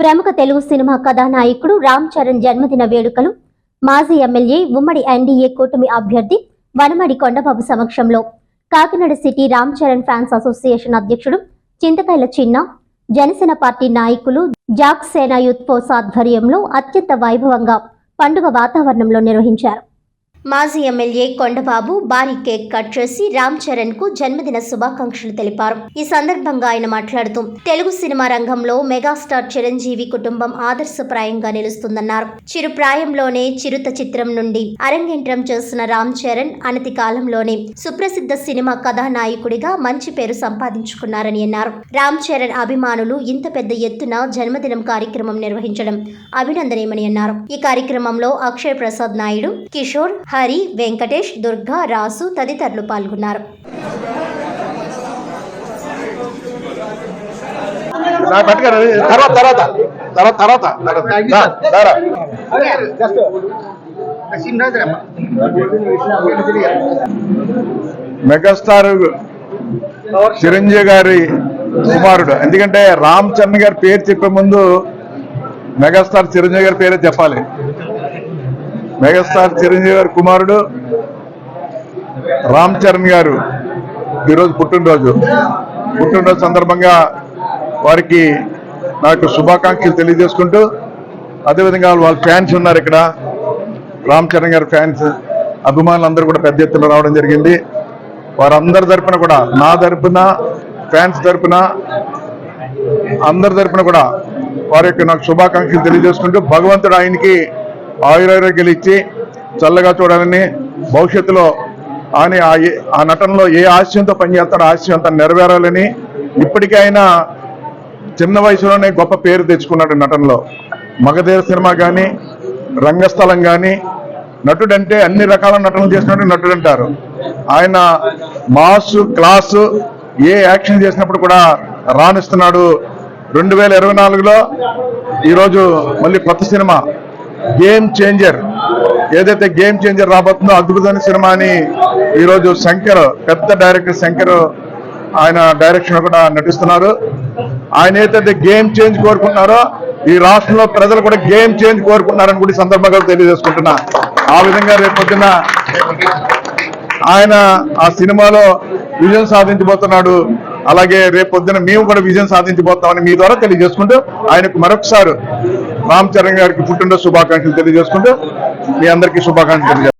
ప్రముఖ తెలుగు సినిమా కథానాయకుడు రామ్ చరణ్ జన్మదిన వేడుకలు మాజీ ఎమ్మెల్యే ఉమ్మడి ఎన్డీఏ కూటమి అభ్యర్థి వనమడి కొండబాబు సమక్షంలో Kakinada city Ram Charan fans association అధ్యక్షుడు చింతకాయల చిన్న జనసేన పార్టీ నాయకులు జాక్ సేనా యూత్ ఫోర్స్ ఆధ్వర్యంలో అత్యంత వైభవంగా పండుగ వాతావరణంలో నిర్వహించారు. మాజీ ఎమ్మెల్యే కొండబాబు భారీ కేక్ కట్ చేసి రామ్ చరణ్కు జన్మదిన శుభాకాంక్షలు తెలిపారు. ఈ సందర్భంగా ఆయన మాట్లాడుతూ తెలుగు సినిమా రంగంలో మెగాస్టార్ చిరంజీవి కుటుంబం ఆదర్శప్రాయంగా నిలుస్తుందన్నారు. చిరు ప్రాయంలోనే చిరుత చిత్రం నుండి అరంగేంట్రం చేసిన రామ్ చరణ్ అనతి కాలంలోనే సుప్రసిద్ధ సినిమా కథానాయకుడిగా మంచి పేరు సంపాదించుకున్నారని అన్నారు. రామ్ చరణ్ అభిమానులు ఇంత పెద్ద ఎత్తున జన్మదినం కార్యక్రమం నిర్వహించడం అభినందనీయమని అన్నారు. ఈ కార్యక్రమంలో అక్షయ్ ప్రసాద్ నాయుడు కిషోర్ హరి వెంకటేష్ దుర్గా రాసు తదితరులు పాల్గొన్నారు. నా పట్టుకొని తర్వాత తర్వాత తర్వాత తర్వాత దా, దారా. మెగాస్టార్ చిరంజీవి గారి కుమారుడు. ఎందుకంటే రామ్ చరణ్ గారి పేరు చెప్పే ముందు మెగాస్టార్ చిరంజీవి గారి పేరే చెప్పాలి. మెగాస్టార్ చిరంజీవి గారి కుమారుడు రామ్ చరణ్ గారు ఈరోజు పుట్టినరోజు. పుట్టినరోజు సందర్భంగా వారికి నాకు శుభాకాంక్షలు తెలియజేసుకుంటూ అదేవిధంగా వాళ్ళ ఫ్యాన్స్ ఉన్నారు ఇక్కడ. రామ్ చరణ్ గారి ఫ్యాన్స్ అభిమానులు అందరూ కూడా పెద్ద ఎత్తున రావడం జరిగింది. వారందరి తరపున కూడా నా తరపున ఫ్యాన్స్ తరపున అందరి తరపున కూడా వారి యొక్క నాకు శుభాకాంక్షలు తెలియజేసుకుంటూ భగవంతుడు ఆయనకి ఆయురారోగ్యాలు ఇచ్చి చల్లగా చూడాలని భవిష్యత్తులో ఆయన ఆ ఏ- ఆ నటనలో ఏ ఆశయంతో పనిచేస్తాడో ఆశయం అంతా నెరవేరాలని ఇప్పటికే ఆయన చిన్న వయసులోనే గొప్ప పేరు తెచ్చుకున్నాడు నటనలో. మగధీర సినిమా కానీ రంగస్థలం కానీ నటుడంటే అన్ని రకాల నటనలు చేసినట్టు నటుడు అంటారు. ఆయన మాస్ క్లాసు ఏ యాక్షన్ చేసినప్పుడు కూడా రాణిస్తున్నాడు. రెండు వేల ఇరవై నాలుగులో ఈరోజు మళ్ళీ కొత్త సినిమా గేమ్ చేంజర్ ఏదైతే గేమ్ చేంజర్ రాబోతుందో అద్భుతమైన సినిమా అని ఈరోజు శంకర్ పెద్ద డైరెక్టర్ శంకర్ ఆయన డైరెక్షన్ కూడా నటిస్తున్నారు. ఆయన ఏదైతే గేమ్ చేంజ్ కోరుకుంటున్నారో ఈ రాష్ట్రంలో ప్రజలు కూడా గేమ్ చేంజ్ కోరుకుంటున్నారని కూడా సందర్భంగా తెలియజేసుకుంటున్నా. ఆ విధంగా రేపు ఆయన ఆ సినిమాలో విజయం సాధించబోతున్నాడు. అలాగే రేపు పొద్దున మేము కూడా విజయం సాధించబోతామని మీ ద్వారా తెలియజేసుకుంటూ ఆయనకు మరొకసారి రామ్ చరణ్ గారికి పుట్టినరోజు శుభాకాంక్షలు తెలియజేసుకుంటూ మీ అందరికీ శుభాకాంక్షలు తెలియజేస్తాను